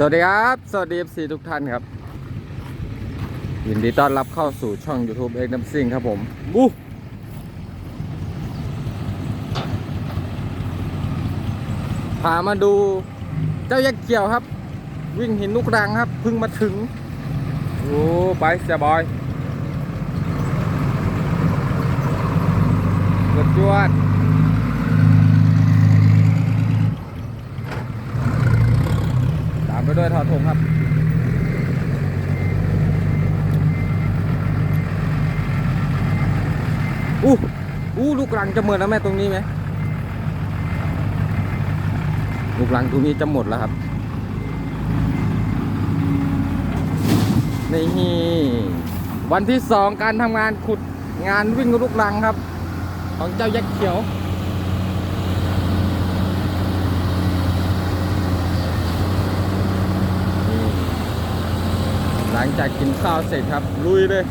สวัสดีครับ สวัสดี FC ทุกท่านครับ ยินดีต้อนรับเข้าสู่ช่อง YouTube เอ็กน้ำซิ่งครับผมบูพามาดูเจ้ายักษ์เขียวครับ วิ่งหินลูกรังครับเพิ่งมาถึง โอ้ไปเสียบอยกดจวด ตามไป ด้วยทอทงครับอู้อู้ลูกรังจะหมดแล้วแม่ตรงนี้ไหมลูกรังตรงนี้จะหมดแล้วครับนี่วันที่สองการทำงานขุดงานวิ่งลูกรังครับ ของเจ้ายักษ์เขียว หลังจากกินข้าวเสร็จครับลุยเลย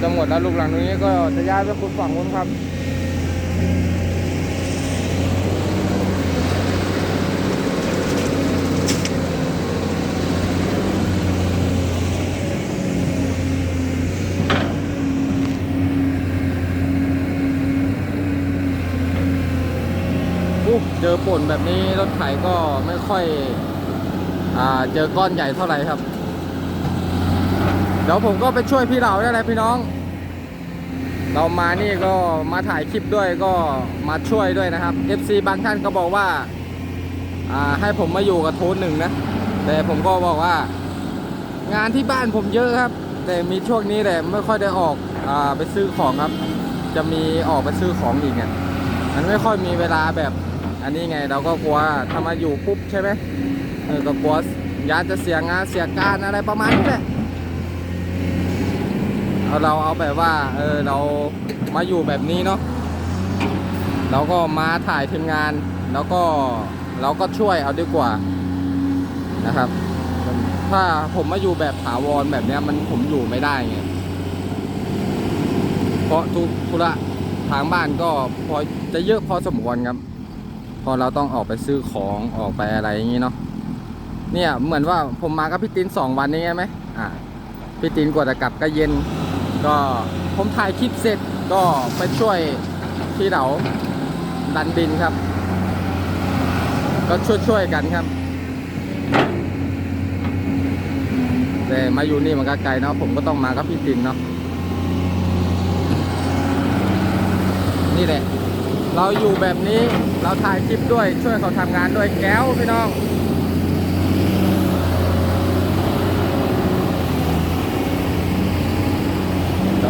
จะหมดแล้วลูกหลังตรงนี้ก็จะย้ายไปขุดฝั่งนู้นครับอุ๊ยเจอป่นแบบนี้รถไถก็ไม่ค่อยอเจอก้อนใหญ่เท่าไหร่ครับ เดี๋ยวผมก็ไปช่วยพี่เหล่าได้เลยพี่น้อง เรามานี่ก็มาถ่ายคลิปด้วยก็มาช่วยด้วยนะครับ FC บางท่านก็บอกว่าให้ผมมาอยู่กับโทนหนึ่งนะ แต่ผมก็บอกว่า งานที่บ้านผมเยอะครับ แต่มีช่วงนี้แหละไม่ค่อยได้ออกอไปซื้อของครับ จะมีออกไปซื้อของอีกเนี่ยมันไม่ค่อยมีเวลาแบบ อันนี้ไงเราก็กลัวถ้ามาอยู่ปุ๊บใช่ไหมเออก็กลัวยานจะเสียงานเสียการอะไรประมาณนี้แหละ เราเอาแบบว่าเออเรามาอยู่แบบนี้เนาะเราก็มาถ่ายทีมงาน แล้วก็เราก็ช่วยเอาดีกว่านะครับ ถ้าผมมาอยู่แบบถาวรแบบเนี้ยมันผมอยู่ไม่ได้ไงเพราะทุกธุระทางบ้านก็พอจะเยอะพอสมควรครับ พอเราต้องออกไปซื้อของออกไปอะไรอย่างนี้เนาะเนี่ยเหมือนว่าผมมากับพี่ตินสองวันนี้ใช่ไหมอ่าพี่ตินกว่าจะกลับก็เย็น ก็ผมถ่ายคลิปเสร็จก็ไปช่วยพี่เหลาดันดินครับ ก็ช่วยช่วยๆกันครับ แต่มาอยู่นี่มันก็ไกลเนาะผมก็ต้องมากับพี่ตินเนาะนี่แหละ เราอยู่แบบนี้เราถ่ายคลิปด้วยช่วยเขาทำงานด้วยแก้วพี่น้อง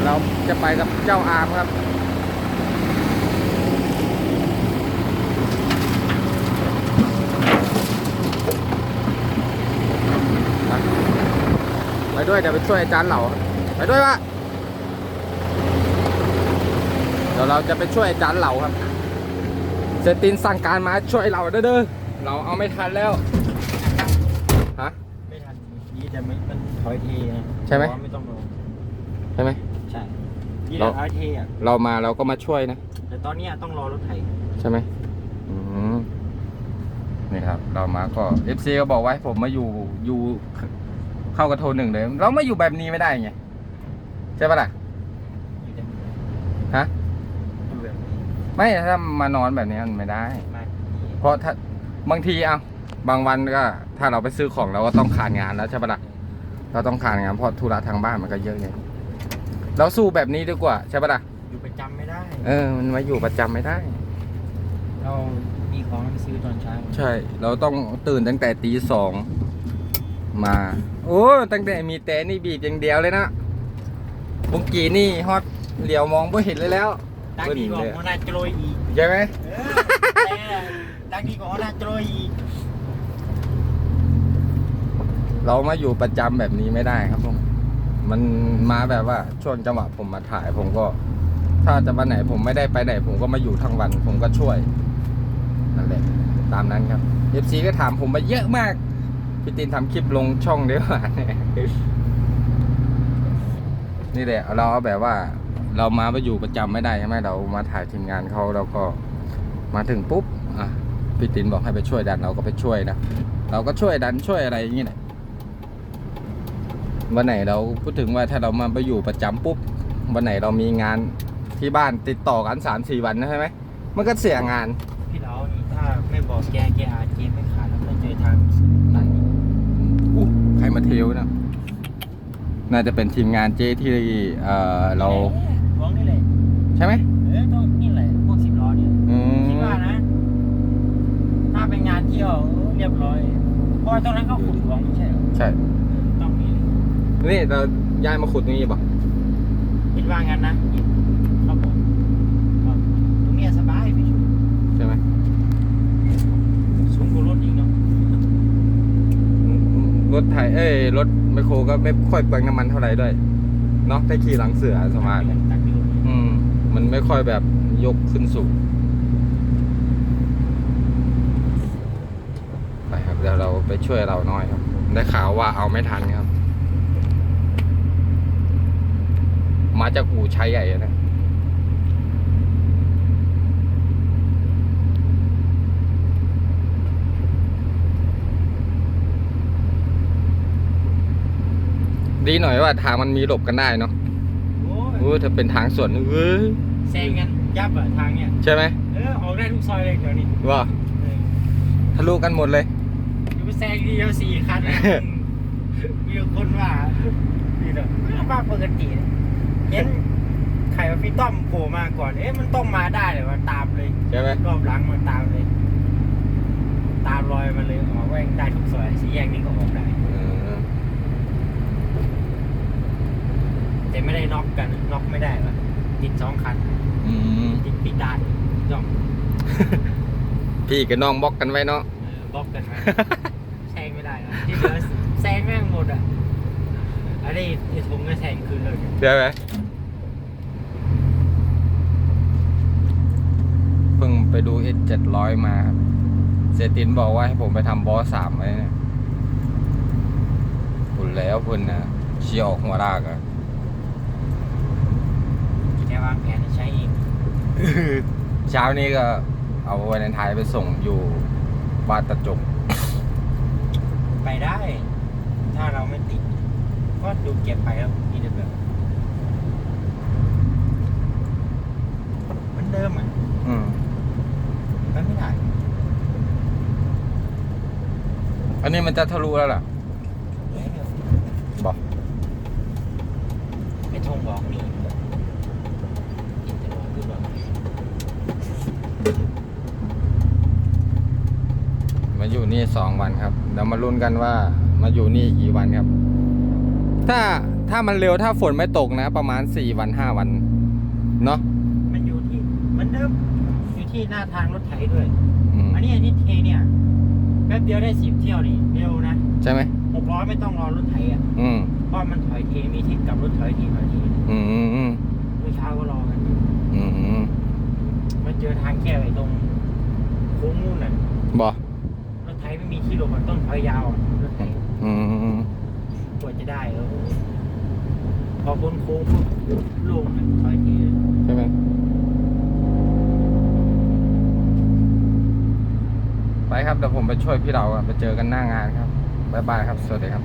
เดี๋ยวเราจะไปกับเจ้าอาร์มครับ ไปด้วยเดี๋ยวไปช่วยอาจารย์เหล่าครับไปด้วยวะเดี๋ยวเราจะไปช่วยอาจารย์เหล่าครับเซตินสั่งการมาช่วยเราเด้อเด้อเราเอาไม่ทันแล้วฮะไม่ทันยี่จะไม่มันถอยเทนะใช่ไหมเพราะว่าไม่ต้องรอใช่ไหม ใช่ยี่เราจะถอยเทอะเรามาเราก็มาช่วยนะ แต่ตอนเนี้ยต้องรอรถไถใช่ไหมอืมนี่ครับ เรามาก็ FC ก็บอกว่าให้ผมมาอยู่อยู่เข้ากระโทนหนึ่งเลย เราไม่อยู่แบบนี้ไม่ได้ไงใช่ปะล่ะ อยู่แต่ฮะ อยู่แบบนี้ไม่ถ้ามานอนแบบนี้มันไม่ได้ มาเพราะถ้าบางทีเอาบางวันก็ ถ้าเราไปซื้อของเราก็ต้องขาดงานแล้วใช่ปะล่ะเราต้องขาดงานเพราะธุระทางบ้านมันก็เยอะไง เราสู้แบบนี้ดีกว่าใช่ปะล่ะอยู่ประจำไม่ได้ เออมันมาอยู่ประจำไม่ได้ เรามีของไปซื้อตอนเช้าใช่ เราต้องตื่นตั้งแต่ตีสองมา โอ้ตั้งแต่มีแต่นี่บีบอย่างเดียวเลยนะบุงกีนี่ฮอตเหลียวมองไม่เห็นเลยแล้วดังดีกว่าหัวหน้าโจรยอีกใช่ไหมเออแต่ดังดีกว่าหัวหน้าโจรยอีกเรามาอยู่ประจำแบบนี้ไม่ได้ครับผม มันมาแบบว่าช่วงจังหวะผมมาถ่ายผมก็ ถ้าจะวันไหนผมไม่ได้ไปไหน ผมก็มาอยู่ทั้งวัน ผมก็ช่วยนั่นแหละตามนั้นครับ FC ก็ถามผมมาเยอะมากพี่ตินทำคลิปลงช่องเดียวานี่แหละเราเอาแบบว่า เรามาไปอยู่ประจำไม่ได้ใช่ไหมเรามาถ่ายทีมงานเขาเราก็มาถึงปุ๊บอะพี่ตินบอกให้ไปช่วยดันเราก็ไปช่วยนะเราก็ช่วยดันช่วยอะไรอย่างนี้แหละ วันไหนเราพูดถึงว่าถ้าเรามาไปอยู่ประจำปุ๊บวันไหนเรามีงานที่บ้านติดต่อกันสามสี่วันนะใช่ไหมมันก็เสียงานพี่เรานี่ถ้าไม่บอกแกแกอาจเกมไม่ขาดแล้วก็เจอทางตันอีกอู้ใครมาเทวนะน่าจะเป็นทีมงานเจที่เอ่อเราหลวงนี่เลยใช่ไหมเออต้องนี่แหละพวกสิบล้อเนี่ยอืมคิดว่านะ ถ้าเป็นงานเที่ยวเรียบร้อยเพราะว่าตรงนั้นเขาขุดหลวงไม่ใช่เหรอใช่ต้องมีเลย นี่เราย้ายมาขุดตรงนี้ป่ะคิดว่างั้นนะครับผมครับตรงเนี้ยสบายพี่ชูใช่ไหมสูงกว่ารถอีกเนาะรถไถเอ้ยรถไมคโครก็ไม่ค่อยเปลืองน้ำมันเท่าไหร่ด้วยเนาะถ้าขี่หลังเสือสมาร์ทตักเดือนอืมมันไม่ค่อยแบบยกขึ้นสูงไปครับเดี๋ยวเราไปช่วยเราหน่อยครับ ได้ข่าวว่าเอาไม่ทันครับ มาจากอู่ชัยใหญ่อะนะดีหน่อยว่าทางมันมีหลบกันได้เนาะโอ้โอ้ถ้าเป็นทางสวนเอ้ยแซงกันยับอะทางเนี้ยใช่ไหมเออออกได้ทุกซอยเลยเดี๋ยวนี้ว่าเออทะลุกันหมดเลยอยู่ไปแซงทีเดียวสี่คันนะมีคนว่านี่เด้อบ้าปกติ เนี่ยเห็นใครว่าพี่ต้อมโผล่มาก่อน เอ๊ะมันต้องมาได้เลยว่าตามเลยใช่ไหมรอบหลังมันตามเลย ตามรอยมาเลยออกแว่งได้ทุกซอยสี่แยกนี้ก็ออกได้เออแต่ไม่ได้น็อกกันน็อกไม่ได้ว่ะติดสองคันอืมติดปิดด้านย่องพี่กับน้องบล็อกกันไว้เนาะเออบล็อกกันมาแซงไม่ได้อะที่เหลือแซงแม่งหมดอะอันนี้ ไอ้ทงก็แซงคืนเลยใช่ไหมเพิ่งไปดูเอเจ็ดร้อยมาครับเซตินบอกว่าให้ผมไปทำบอสสามไว้เนี่ยพุ่นแล้วพุ่นนะเชียร์ออกหัวรากอะแกวางแผนให้ใช้เองเช้านี้ก็เอาวันไทยไปส่งอยู่บ้านตะจงไปได้ ถ้าเราไม่ติด ก็ดูเก็บไปแล้วมีแต่แบบเหมือนเดิมอะอืมไปไม่ได้อันนี้มันจะทะลุแล้วล่ะเลยเดี๋ยวบอกไอ้ทงบอกนี่ติดแต่ว่าคือแบบมาอยู่นี่สองวันครับเดี๋ยวมาลุ้นกันว่ามาอยู่นี่กี่วันครับ ถ้าถ้ามันเร็วถ้าฝนไม่ตกนะ ประมาณสี่วันห้าวันเนาะมันอยู่ที่เหมือนเดิมอยู่ที่หน้าทางรถไถด้วย อืมอันนี้อันนี้เทเนี่ยแป๊บเดียวได้สิบเที่ยวนี่เร็วนะใช่ไหมหกร้อยไม่ต้องรอรถไถอะอืมเพราะมันถอยเทมีที่กลับรถถอยทีถอยทีอืมอืมอืมเมื่อเช้าก็รอกันอืมอืมมันเจอทางแคบไอ้ตรงโค้งนู่นน่ะบอกรถไถไม่มีที่หลบมันต้องถอยยาวอะรถไถอืมอืมก ว่าจะได้เออพอพ้นโค้งปุ๊บโล่งเลยถอยทีเลยใช่ไหมไปครับเดี๋ยวผมไปช่วยพี่เราอะไปเจอกันหน้างานครับบ๊ายบายครับ สวัสดีครับ